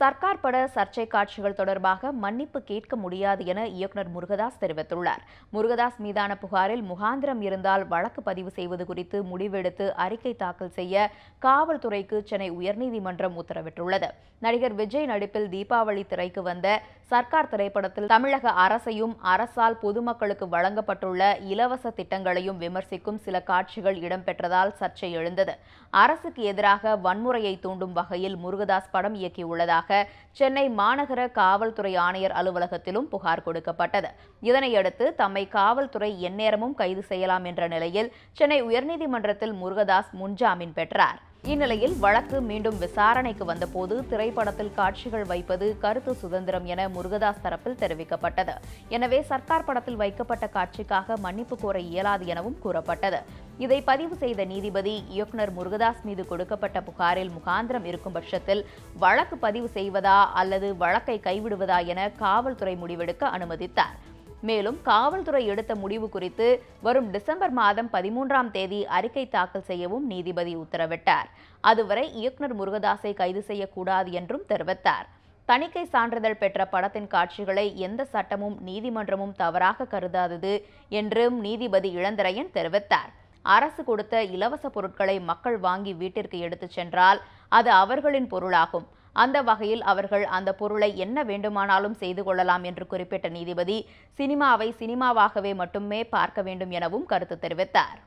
சர்க்கார் பட சர்ச்சை காட்சிகள் தொடர்பாக மன்னிப்பு கேட்க முடியாது என இயக்குனர் முருகதாஸ் தெரிவித்துள்ளார். முருகதாஸ் மீதான புகாரில் முகாந்திரம் இருந்தால் வழக்கு பதிவு செய்வது குறித்து முடிவெடுத்து அறிக்கை தாக்கல் செய்ய காவல்துறைக்கு சென்னை உயர்நீதிமன்றம் உத்தரவிட்டுள்ளது. நடிகர் விஜய் நடிப்பில் தீபாவளி திரைக்கு வந்த சர்க்கார் திரைப்படத்தில் தமிழக அரசையும் அரசால் பொதுமக்களுக்கு வழங்கப்பட்டுள்ள இலவச திட்டங்களையும் விமர்சிக்கும் சில காட்சிகள் இடம்பெற்றதால் சர்ச்சை எழுந்தது. அரசுக்கு எதிராக வன்முறையை தூண்டும் வகையில் முருகதாஸ் படம் இயக்கியுள்ளதாக சென்னை மாநகர காவல்துறை ஆணையர் அலுவலகத்திலும் புகார் கொடுக்கப்பட்டது. இதனையடுத்து தம்மை காவல்துறை எந்நேரமும் கைது செய்யலாம் என்ற நிலையில் சென்னை உயர்நீதிமன்றத்தில் முருகதாஸ் முன்ஜாமீன் பெற்றார். இந்நிலையில் வழக்கு மீண்டும் விசாரணைக்கு வந்தபோது திரைப்படத்தில் காட்சிகள் வைப்பது கருத்து சுதந்திரம் என முருகதாஸ் தரப்பில் தெரிவிக்கப்பட்டது. எனவே சர்க்கார் படத்தில் வைக்கப்பட்ட காட்சிக்காக மன்னிப்பு கோர இயலாது எனவும் கூறப்பட்டது. இதை பதிவு செய்த நீதிபதி இயக்குனர் முருகதாஸ் மீது கொடுக்கப்பட்ட புகாரில் முகாந்திரம் இருக்கும் பட்சத்தில் வழக்கு பதிவு செய்வதா அல்லது வழக்கை கைவிடுவதா என காவல்துறை முடிவெடுக்க அனுமதித்தார். மேலும் காவல்துறை எடுத்த முடிவு குறித்து வரும் டிசம்பர் மாதம் பதிமூன்றாம் தேதி அறிக்கை தாக்கல் செய்யவும் நீதிபதி உத்தரவிட்டார். அதுவரை இயக்குனர் முருகதாஸை கைது செய்யக்கூடாது என்றும் தெரிவித்தார். தணிக்கை சான்றிதழ் பெற்ற படத்தின் காட்சிகளை எந்த சட்டமும் நீதிமன்றமும் தவறாக கருதாதது என்றும் நீதிபதி இளந்திரையன் தெரிவித்தார். அரசு கொடுத்த இலவச பொருட்களை மக்கள் வாங்கி வீட்டிற்கு எடுத்துச் சென்றால் அது அவர்களின் பொருளாகும். அந்த வகையில் அவர்கள் அந்த பொருளை என்ன வேண்டுமானாலும் செய்து கொள்ளலாம் என்று குறிப்பிட்ட நீதிபதி சினிமாவை சினிமாவாகவே மட்டுமே பார்க்க வேண்டும் எனவும் கருத்து தெரிவித்தார்.